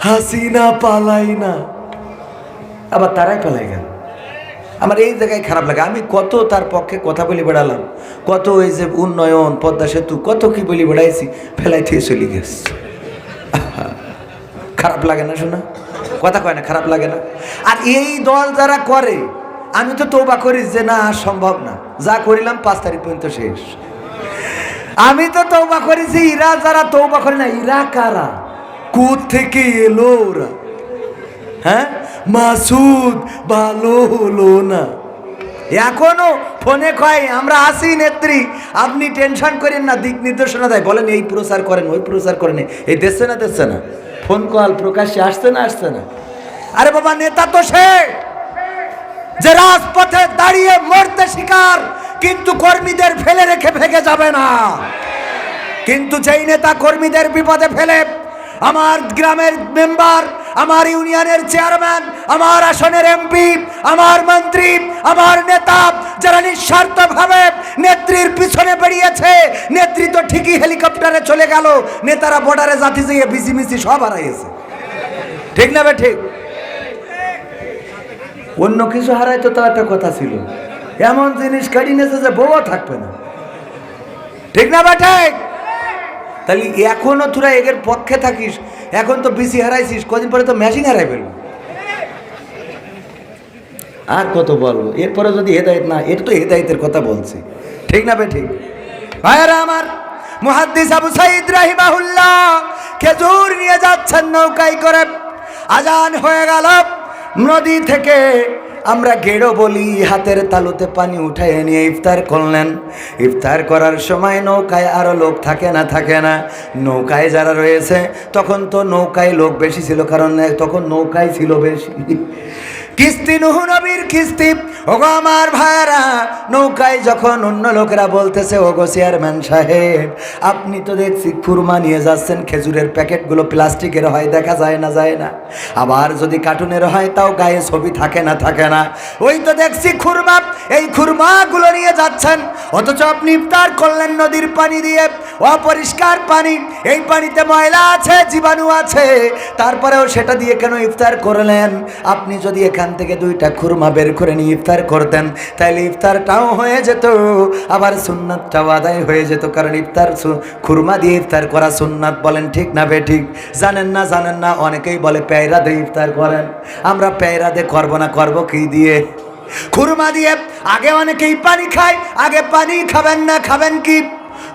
হাসিনা পালাই না। আবার তারাই পালাই গেল। আমার এই জায়গায় খারাপ লাগে। আমি কত তার পক্ষে কথা বলে বেড়ালাম। কত ওই যে উন্নয়ন, পদ্মা সেতু, কত কি বলি বেড়াইছি, ফেলাই থেকে চলে গেছে। খারাপ লাগে না শোনা? কথা কয় না, খারাপ লাগে না? আর এই দল যারা করে, আমি তো তৌবা করি যে না সম্ভব না। যা করিলাম, পাঁচ তারিখ পর্যন্ত শেষ। আমি তো তৌবা করেছি ইরা যারা তৌবা করে না, ইরা কারা? থেকে এলো ওরা? হ্যাঁ? মাসুদ ভালো হলো না। এখনও ফোনে কয়, আমরা আসি নেত্রী, আপনি টেনশন করেন না, দিক নির্দেশনা দেয়। বলেন, এই প্রচার করেন, ওই প্রচার করেন। এই দেখছে না দেখছে না। ফোন কল প্রকাশ্যে আসছে না আসছে না। আরে বাবা, নেতা তো সে যে রাজপথে দাঁড়িয়ে মরতে শিকার, কিন্তু কর্মীদের ফেলে রেখে ভেগে যাবে না। কিন্তু যেই নেতা কর্মীদের বিপদে ফেলে আমার গ্রামের মেম্বার, আমার ইউনিয়নের চেয়ারম্যান, আমার আসনের এমপি, আমার মন্ত্রী, আমার নেতা, যারা নিঃস্বার্থভাবে নেত্রীর পিছনে বেরিয়েছে নেত্রী তো ঠিকই হেলিকপ্টারে চলে গেল, নেতারা বর্ডারে জাতি যেয়ে বিসি মিসি সব হারাইছে ঠিক না বে ঠিক? অন্য কিছু হারাই তো একটা কথা ছিল, এমন জিনিস কাটি নিয়েছে যে বউও থাকবে না। ঠিক না ঠিক? তাহলে এখনও তোরা এগের পক্ষে থাকিস, এখন তো বিসি হারাইছিস, কদিন পরে তো ম্যাচিং হারাই ফেলব। আর কত বলব? এরপরে যদি হেদায়ত না এটা তো হেদায়তের কথা বলছি। ঠিক না বে ঠিক? ভাইয়ারা আমার, মুহাদ্দিস আবু সাইদ রাহিমাহুল্লাহ খেজুর নিয়ে যাচ্ছেন নৌকায় করে। আজান হয়ে গেল, নদী থেকে আমরা গেড়ো বলি, হাতের তালুতে পানি উঠায় নিয়ে ইফতার করলেন। ইফতার করার সময় নৌকায় আরও লোক থাকে না থাকে না। নৌকায় যারা রয়েছে, তখন তো নৌকায় লোক বেশি ছিল, কারণ তখন নৌকায় ছিল বেশি। কিস্তি নুহু নবীর কিস্তি। ওগো আমার ভাইয়ারা, নৌকায় যখন অন্য লোকেরা বলতেছে, ওগো চেয়ারম্যান সাহেব, আপনি তো দেখছি খুরমা নিয়ে যাচ্ছেন, খেজুরের প্যাকেটগুলো প্লাস্টিকের হয়, দেখা যায় না যায় না। আবার যদি কার্টুনের হয়, তাও গায়ে ছবি থাকে না থাকে না। ওই তো দেখছি খুরমা, এই খুরমাগুলো নিয়ে যাচ্ছেন। অথচ আপনি ইফতার করলেন নদীর পানি দিয়ে। অপরিষ্কার পানি, এই পানিতে ময়লা আছে, জীবাণু আছে। তারপরেও সেটা দিয়ে কেন ইফতার করলেন? আপনি যদি এখান থেকে দুইটা খুরমা বের করে নিয়ে ইফতার করতেন তাহলে ইফতারটাও হয়ে যেত, আবার সুন্নাতটাও আদায় হয়ে যেত, কারণ ইফতার খুরমা দিয়ে ইফতার করা সুন্নাত বলেন ঠিক না বে ঠিক? জানেন না জানেন না, অনেকেই বলে পেয়রা দিয়ে ইফতার করেন। আমরা পেয়রা দিয়ে করব না, করব কি দিয়ে? খুরমা দিয়ে আগে অনেকেই পানি খায়, আগে পানি খাবেন না, খাবেন কি?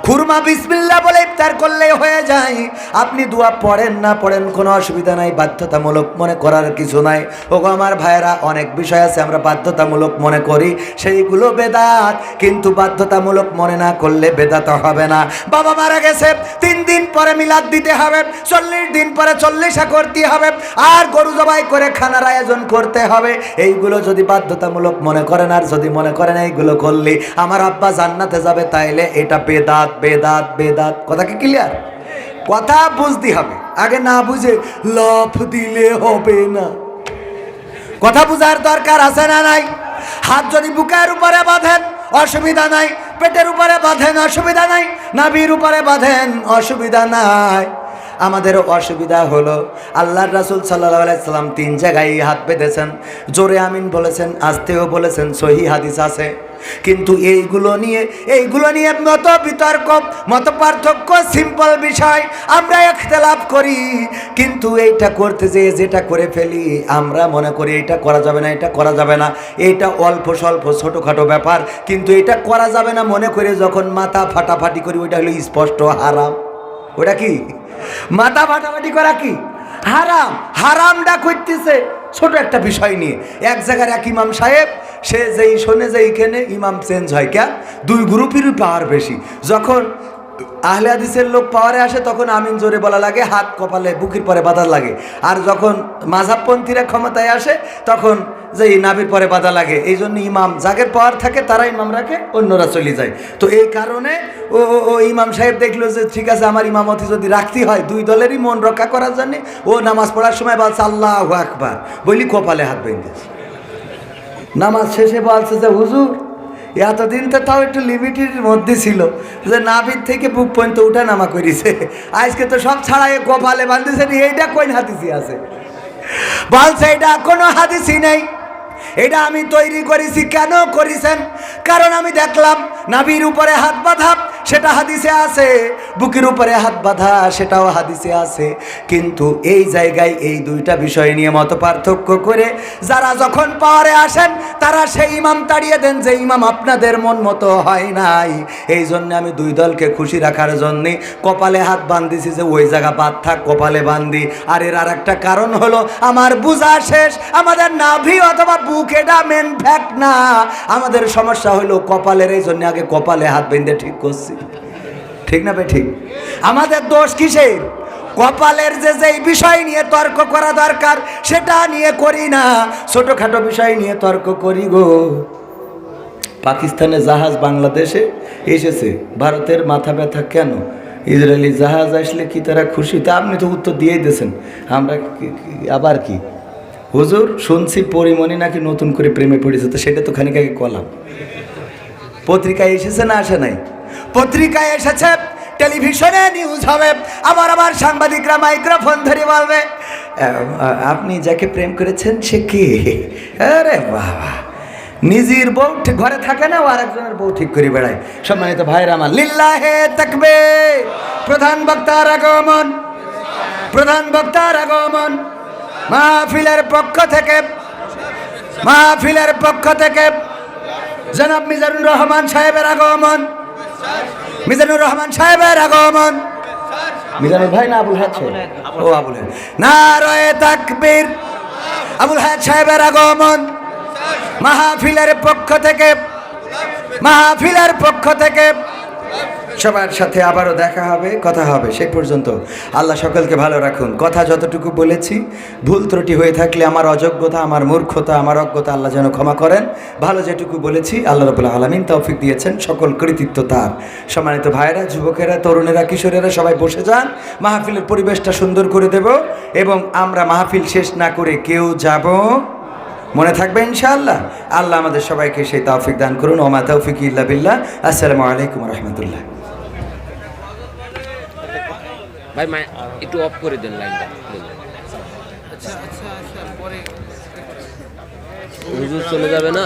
খুরমা বিসমিল্লা বলে ইফতার করলে হয়ে যায়। আপনি দোয়া পড়েন না পড়েন কোনো অসুবিধা নাই, বাধ্যতামূলক মনে করার কিছু নাই। ওগো আমার ভাইয়েরা, অনেক বিষয় আছে, আমরা বাধ্যতামূলক মনে করি, সেইগুলো বেদাত। কিন্তু বাধ্যতামূলক মনে না করলে বেদাত হবে না। বাবা মারা গেছে, তিন দিন পরে মিলাদ দিতে হবে, চল্লিশ দিন পরে চল্লিশা করতে হবে, আর গরু জবাই করে খানার আয়োজন করতে হবে। এইগুলো যদি বাধ্যতামূলক মনে করেন, আর যদি মনে করেন এইগুলো করলে, আমার আব্বা জান্নাতে যাবে, তাইলে এটা বেদাত। বেদাত বেদাত কথা কি ক্লিয়ার কথা বুঝতে হবে। আগে না বুঝে লফ দিলে হবে না। কথা বুঝার দরকার আছে না নাই? হাত যদি বুকের উপরে বাঁধেন, অসুবিধা নাই। পেটের উপরে বাঁধেন, অসুবিধা নাই। নাভির উপরে বাঁধেন, অসুবিধা নাই। আমাদের অসুবিধা হলো। আল্লাহর রাসুল সাল্লাহ সাল্লাম তিন জায়গায় হাত বেঁধেছেন। জোরে আমিন বলেছেন, আস্তেও বলেছেন, সহি হাদিস আছে। কিন্তু এইগুলো নিয়ে এইগুলো নিয়ে মত বিতর্ক, মত পার্থক্য সিম্পল বিষয়, আমরা একতলাপ করি। কিন্তু এইটা করতে যেয়ে যেটা করে ফেলি, আমরা মনে করি এটা করা যাবে না, এটা করা যাবে না। এইটা অল্প স্বল্প, ছোটোখাটো ব্যাপার। কিন্তু এটা করা যাবে না মনে করে যখন মাথা ফাটাফাটি করি, ওইটা হলো স্পষ্ট হারাম। ওটা কি? মাথা ফাটাফাটি করা কি? হারাম, হারামটা করতেছে। ছোট একটা বিষয় নিয়ে। এক জায়গার এক ইমাম সাহেব, সে যেই শোনে যে এইখানে ইমাম চেঞ্জ হয় কেন দুই গ্রুপেরই পাওয়ার বেশি। যখন আহলে হাদিসের লোক পাওয়ারে আসে, তখন আমিন জোরে বলা লাগে, হাত কপালে, বুকির পরে বাধা লাগে। আর যখন মাঝাবপন্থীরা ক্ষমতায় আসে, তখন যে নাভির পরে বাধা লাগে। এই জন্য ইমাম যাদের পাওয়ার থাকে, তারা ইমাম রাখে, অন্যরা চলে যায়। তো এই কারণে ও, ও- ও, ইমাম সাহেব দেখল যে, ঠিক আছে, আমার ইমামতি যদি রাখতে হয়, দুই দলেরই মন রক্ষা করার জন্যে, ও নামাজ পড়ার সময় বলছে, আল্লাহ আকবার। বলি, কপালে হাত বেঁধেছে নামাজ শেষে বলছে যে, হুজুর এতদিন তো তাও একটু লিমিটের মধ্যে ছিল। যে নাভির থেকে বুক পর্যন্ত উঠা নামা করিছে। আজকে তো সব ছাড়াই কপালে বাঁধিছে এইটা কোন হাদিসি আছে? বলছে, এটা কোনো হাতিসি নেই। এটা আমি তৈরি করেছি। কেন করেছেন? কারণ আমি দেখলাম নাভির উপরে হাত বাঁধা সেটা হাদিসে আছে। বুকের উপরে হাত বাঁধা, সেটাও হাদিসে আছে। কিন্তু এই জায়গায় এই দুইটা বিষয় নিয়ে মত পার্থক্য করে যারা যখন পাওয়ারে আসেন, তারা সেই ইমাম তাড়িয়ে দেন যে, ইমাম, আপনাদের মন মতো হয় নাই। এই জন্য আমি দুই দলকে খুশি রাখার জন্যে কপালে হাত বান্ধিছি যে, ওই জায়গা বাদ থাক, কপালে বান্ধি আর এর আর একটা কারণ হলো, আমার বুঝা শেষ। আমাদের নাভি অথবা বুক, এটা মেন ফ্যাক্ট না। আমাদের সমস্যা হলো কপালের, এই জন্য আগে কপালে হাত বেঁধে ঠিক করছি। ঠিক না ভাই, ঠিক? আমাদের দোষ কিসের? কপালের যে যেই বিষয় নিয়ে তর্ক করা দরকার, সেটা নিয়ে করি না। ছোটোখাটো বিষয় নিয়ে তর্ক করি গো। পাকিস্তানের জাহাজ বাংলাদেশে এসেছে। ভারতের মাথা ব্যথা কেন? ইসরায়েলি জাহাজ আসলে কি তারা খুশি? তা আপনি তো উত্তর দিয়েই দিয়েছেন। আমরা আবার কি? হুজুর, শুনছি পরিমণি নাকি নতুন করে প্রেমে পড়েছে, তো সেটা তো খানিক আগে কলাম। পত্রিকায় এসেছে না আসে নাই? পত্রিকায় এসেছে, টেলিভিশনে নিউজ হবে, আবার আবার সাংবাদিকরা মাইক্রোফোন ধরে বলবে আপনি যাকে প্রেম করেছেন সে কে? আরে বাবা, নিজের বউ ঠিক ঘরে থাকে না, ও আরেকজনের বউ ঠিক করে বেড়ায়। সম্মানিত ভাইরা আমার, লিল্লাহে তাকবে প্রধান বক্তার আগমন, প্রধান বক্তার আগমন, মাহফিলের পক্ষ থেকে, মাহফিলের পক্ষ থেকে, জনাব মিজানুর রহমান সাহেবের আগমন মিজানুর রহমান সাহেবের আগমন। মিজানুর ভাই না আবুল হাত ও আবুল না রয়ে তাকবীর। আবুল হাত সাহেবের আগমন। মাহফিলের পক্ষ থেকে মাহফিলের পক্ষ থেকে সবার সাথে আবারও দেখা হবে, কথা হবে সেই পর্যন্ত। আল্লাহ সকলকে ভালো রাখুন। কথা যতটুকু বলেছি, ভুল ত্রুটি হয়ে থাকলে আমার অযোগ্যতা, আমার মূর্খতা, আমার অজ্ঞতা আল্লাহ যেন ক্ষমা করেন। ভালো যেটুকু বলেছি, আল্লাহ রবুল্লাহ আলমিন তৌফিক দিয়েছেন। সকল কৃতিত্ব তার। সম্মানিত ভাইয়েরা, যুবকেরা, তরুণেরা, কিশোরেরা, সবাই বসে যান। মাহফিলের পরিবেশটা সুন্দর করে দেব এবং আমরা মাহফিল শেষ না করে কেউ যাব মনে থাকবে ইনশাআল্লাহ। আল্লাহ আমাদের সবাইকে সেই তৌফিক দান করুন। ওমা তৌফিক ইল্লা বিল্লাহ। আসসালামু আলাইকুম রহমতুল্লাহ। ভাই একটু অফ করে দেন লাইনটা হুজুর চলে যাবে না?